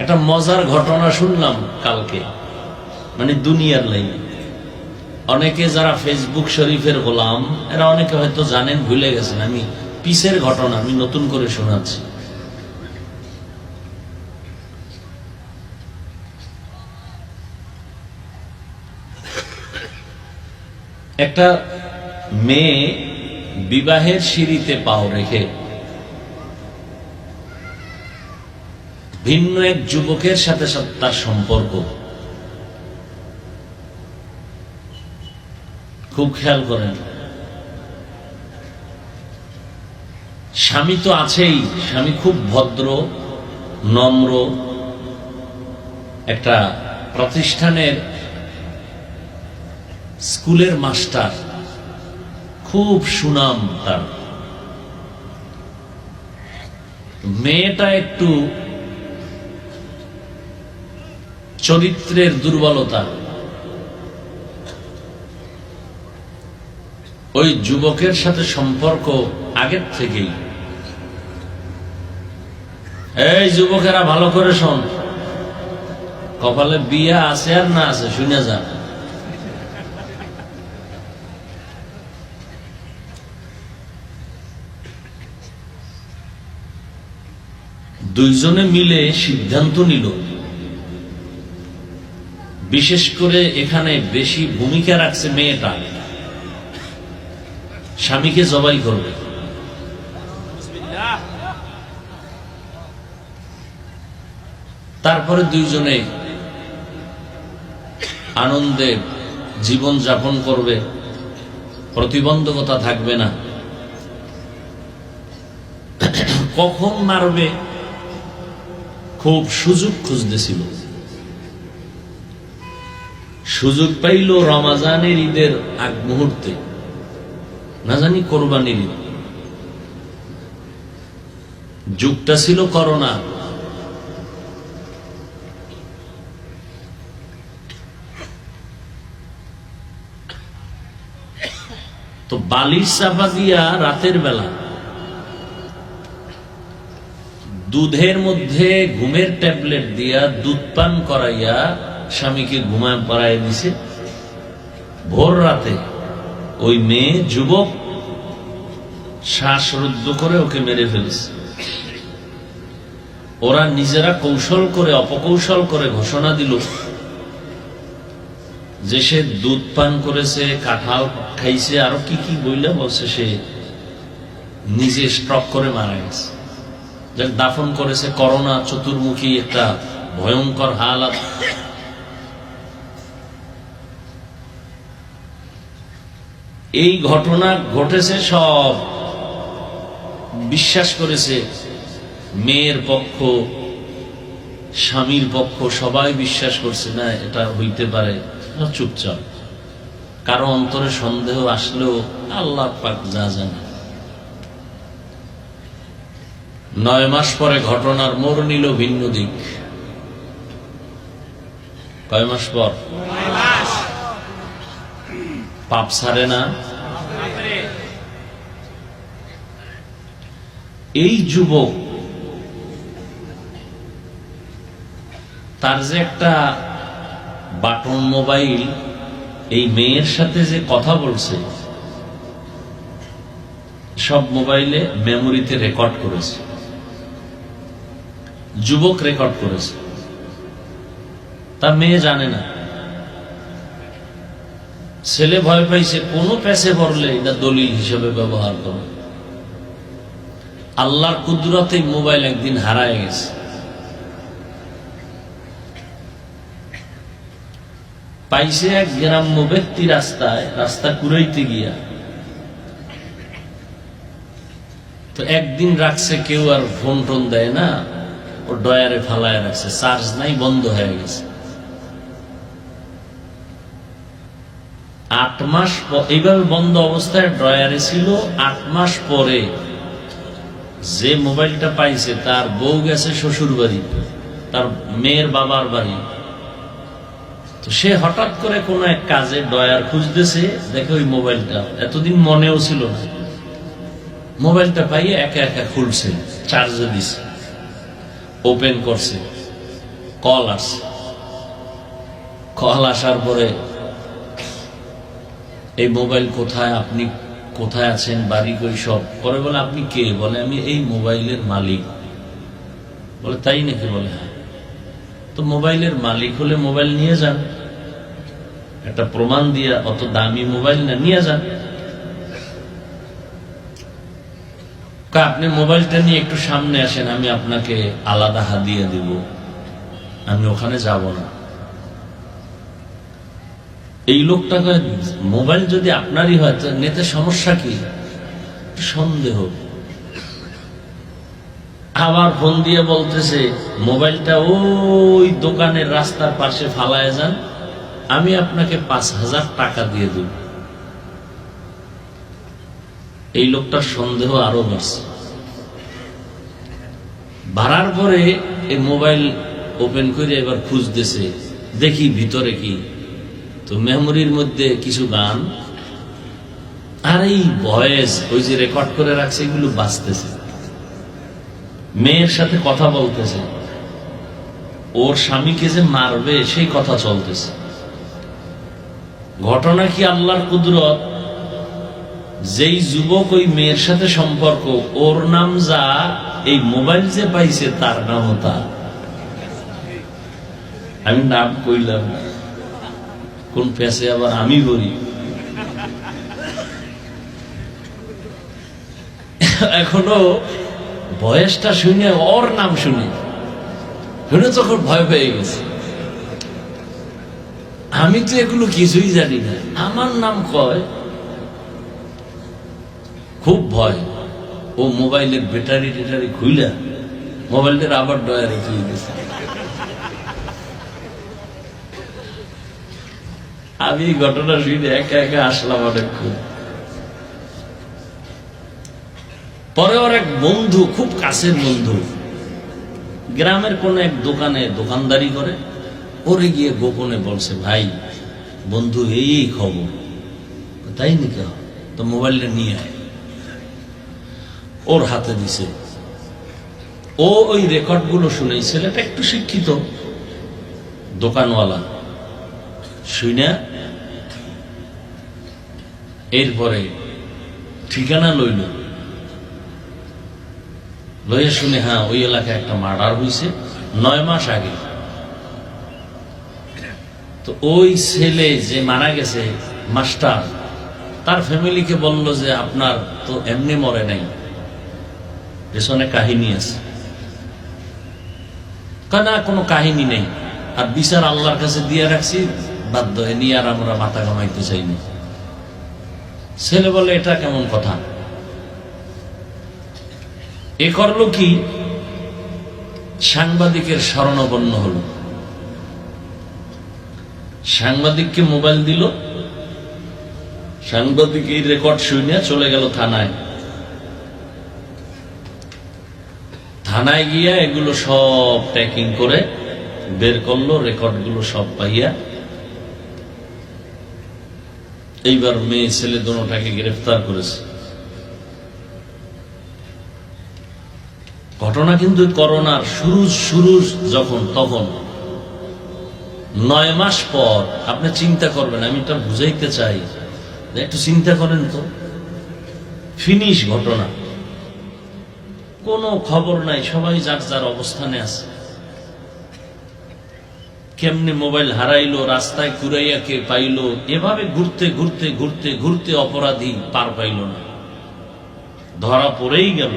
একটা মজার ঘটনা শুনলাম কালকে মানে দুনিয়ার লাইনে। অনেকে যারা ফেসবুক শরীফের গোলাম, এরা অনেকে হয়তো জানেন, ভুলে গেছেন, আমি পিসের ঘটনা আমি নতুন করে শোনাচ্ছি। একটা মেয়ে বিবাহের সিঁড়িতে পাও রেখে ভিন্ন এক যুবকের সাথে তার সম্পর্ক। খুব খেয়াল করেন। স্বামী তো আছেই, স্বামী খুব ভদ্র, নম্র, একটা প্রতিষ্ঠানের স্কুলের মাস্টার, খুব সুনাম তার। মেয়েটা একটু চরিত্রের দুর্বলতা। ওই যুবকের সাথে সম্পর্ক আগের থেকেই। এই যুবকেরা ভালো করে শোন। কপালে বিয়া আছে আর না আছে, শুনে যা। দুইজনে মিলে সিদ্ধান্ত নিল। বিশেষ করে এখানে বেশি ভূমিকা রাখছে মেয়েটা। স্বামীকে জবাই করবে। তারপরে দুইজনে আনন্দে জীবন যাপন করবে। প্রতিবন্ধকতা থাকবে না। কখন মারবে? খুব সুযোগ খুঁজতেছিল। সুযোগ পাইল রমাজানের ঈদের আগ মুহূর্তে। না জানি কোরবানির ঈদ। যুগটা ছিল করোনা। তো বালিশ চাপা দিয়া রাতের বেলা দুধের মধ্যে ঘুমের ট্যাবলেট দিয়া দুধ পান করাইয়া স্বামীকে ঘুমায় পড়াই দিছে। ভোর রাতে ওই মেয়ে যুবক শ্বাসরুদ্ধ করে ওকে মেরে ফেলেছে। ওরা নিজেরা কৌশল করে, অপকৌশল করে ঘোষণা দিল যে সে দুধ পান করেছে, কাঁঠাল খাইছে, আরও কি কি বইলে বলছে সে নিজে স্ট্রক করে মারা গেছে। যাক, দাফন করেছে। করোনা চতুর্মুখী একটা ভয়ঙ্কর হালাত। এই ঘটনা ঘটেছে সব। বিশ্বাস করেছে মেয়ের পক্ষ, স্বামীর পক্ষ, সবাই বিশ্বাস করছে, না, এটা হইতে পারে চুপচাপ। কারও অন্তরে সন্দেহ আসলেও আল্লাহ পাক যা জানে। নয় মাস পরে ঘটনার মোড় নিল ভিন্ন দিক। কয় মাস পর? পাপ সারে না। এই যুবক তার যে একটা বাটন মোবাইল, এই মেয়ের সাথে যে কথা বলছে, সব মোবাইলে মেমোরিতে রেকর্ড করেছে। যুবক রেকর্ড করেছে। তা মেয়ে জানে না। ছেলে ভয় পাইছে, কোনো প্যাসে পড়লে এটা দলিল হিসেবে ব্যবহার করে। আল্লাহর কুদরতে মোবাইল একদিন হারায় গেছে। পাইছে এক গ্রাম্য ব্যক্তি রাস্তায়, রাস্তা কুড়াইতে গিয়া। তো একদিন রাখছে, কেউ আর ফোন টোন দেয় না, ও ডয়ারে ফালায় রাখছে চার্জ নাই, বন্ধ হয়ে গেছে। আট মাস এইভাবে বন্ধ অবস্থায় ড্রয়ারে ছিল আট মাস পরে যে মোবাইলটা পাইছে, তার বউ গেছে শ্বশুর বাড়ি, তার মেয়ের বাবার বাড়ি। তো সে হঠাৎ করে কোন এক কাজে ডয়ার খুঁজতেছে, দেখে ওই মোবাইলটা, এতদিন মনেও ছিল না। মোবাইলটা পাইয়ে একা একা খুলছে চার্জে দিছে ওপেন করছে কল আসছে। কল আসার পরে এই মোবাইল কোথায়, আপনি কোথায় আছেন, বাড়ি কই সব? পরে বলে, আপনি কে? বলে, আমি এই মোবাইলের মালিক। বলে, তাই নাকি? বলে হ্যাঁ। তো মোবাইলের মালিক হলে মোবাইল নিয়ে যান। একটা প্রমাণ দিয়ে অত দামি মোবাইল না, নিয়ে যান। আপনি মোবাইলটা নিয়ে একটু সামনে আসেন, আমি আপনাকে আলাদা হাদিয়ে দিব। আমি ওখানে যাব না। এই লোকটাকে মোবাইল যদি আপনারই হয়, তো নেতে সমস্যা কি? সন্দেহ। আবার ফোন দিয়ে বলতেছে, মোবাইলটা ওই দোকানের রাস্তার পাশে ফালায় যান, আমি আপনাকে পাঁচ হাজার টাকা দিয়ে দেব। এই লোকটার সন্দেহ আরও বাড়ছে। বাড়ার পরে এই মোবাইল ওপেন করে এবার খুঁজতেছে, দেখি ভিতরে কি। তো মেমোরির মধ্যে কিছু গান, আর এই ভয়েস, ওই যে রেকর্ড করে রাখছে, এগুলো বাঁচতেছে মেয়ের সাথে কথা বলতেছে। ওর স্বামীকে যে মারবে, সেই কথা চলতেছে। ঘটনা কি আল্লাহর কুদরত? যেই যুবক ওই মেয়ের সাথে সম্পর্ক, ওর নাম যা, এই মোবাইল যে পাইছে, তার নামও তা। আমি নাম কইলাম না। কোন পেশে আবার আমি বলি? এখনও বয়সটা শুনে, ওর নাম শুনি, শুনে তখন ভয় পেয়ে গেছে। আমি তো এগুলো কিছুই জানি না। আমার নাম কয়, খুব ভয়। ও মোবাইলের ব্যাটারি টেটারি খুইলা, মোবাইলটার আবার ডয়া রেখে গেছে আমি ঘটনা শুনে একা একা আসলাম অনেকক্ষণ। পরে ওর এক বন্ধু, খুব কাছের বন্ধু, গ্রামের কোন এক দোকানে দোকানদারি করে। ওরে গিয়ে গোপনে বলছে, ভাই, বন্ধু, এই খবর। তাই নাকি? তো মোবাইলটা নিয়ে আয়। ওর হাতে দিছে। ও ওই রেকর্ডগুলো শুনে ছেলেটা একটু শিক্ষিত। দোকানওয়ালা শুনে এরপরে ঠিকানা লইল। লইয়া শুনে হ্যাঁ ওই এলাকায় একটা মার্ডার হয়েছে নয় মাস আগে। তো ওই ছেলে যে মারা গেছে, মাস্টার, তার ফ্যামিলিকে বলল যে, আপনার তো এমনি মরে নাই। পেছনে কাহিনী আছে। না কোনো কাহিনী নেই। আর বিচার আল্লাহর কাছে দিয়ে রাখছি, বাধ্য নিয়ে আর আমরা মাথা কামাইতে চাইনি ছেলে বলে এটা কেমন কথা? এ করল কি? সাংবাদিকের শরণাপন্ন হলো। সাংবাদিককে মোবাইল দিল। সাংবাদিক এই রেকর্ড শুনে চলে গেল থানায়। থানায় গিয়া এগুলো সব প্যাকিং করে বের করল, রেকর্ডগুলো সব পাইয়া এইবার মেয়ে ছেলে দোনোটাকে গ্রেফতার করেছে। ঘটনা কিন্তু করোনার শুরু শুরু যখন, তখন। নয় মাস পর, আপনি চিন্তা করবেন, আমি এটা বুঝাইতে চাই। একটু চিন্তা করেন তো। ফিনিশ ঘটনা। কোনো খবর নাই, সবাই যার যার অবস্থানে আছে। কেমনে মোবাইল হারাইলো, রাস্তায় কুরাইয়া কে পাইলো, এভাবে ঘুরতে ঘুরতে ঘুরতে ঘুরতে অপরাধী পার পাইল না। ধরা পড়েই গেল।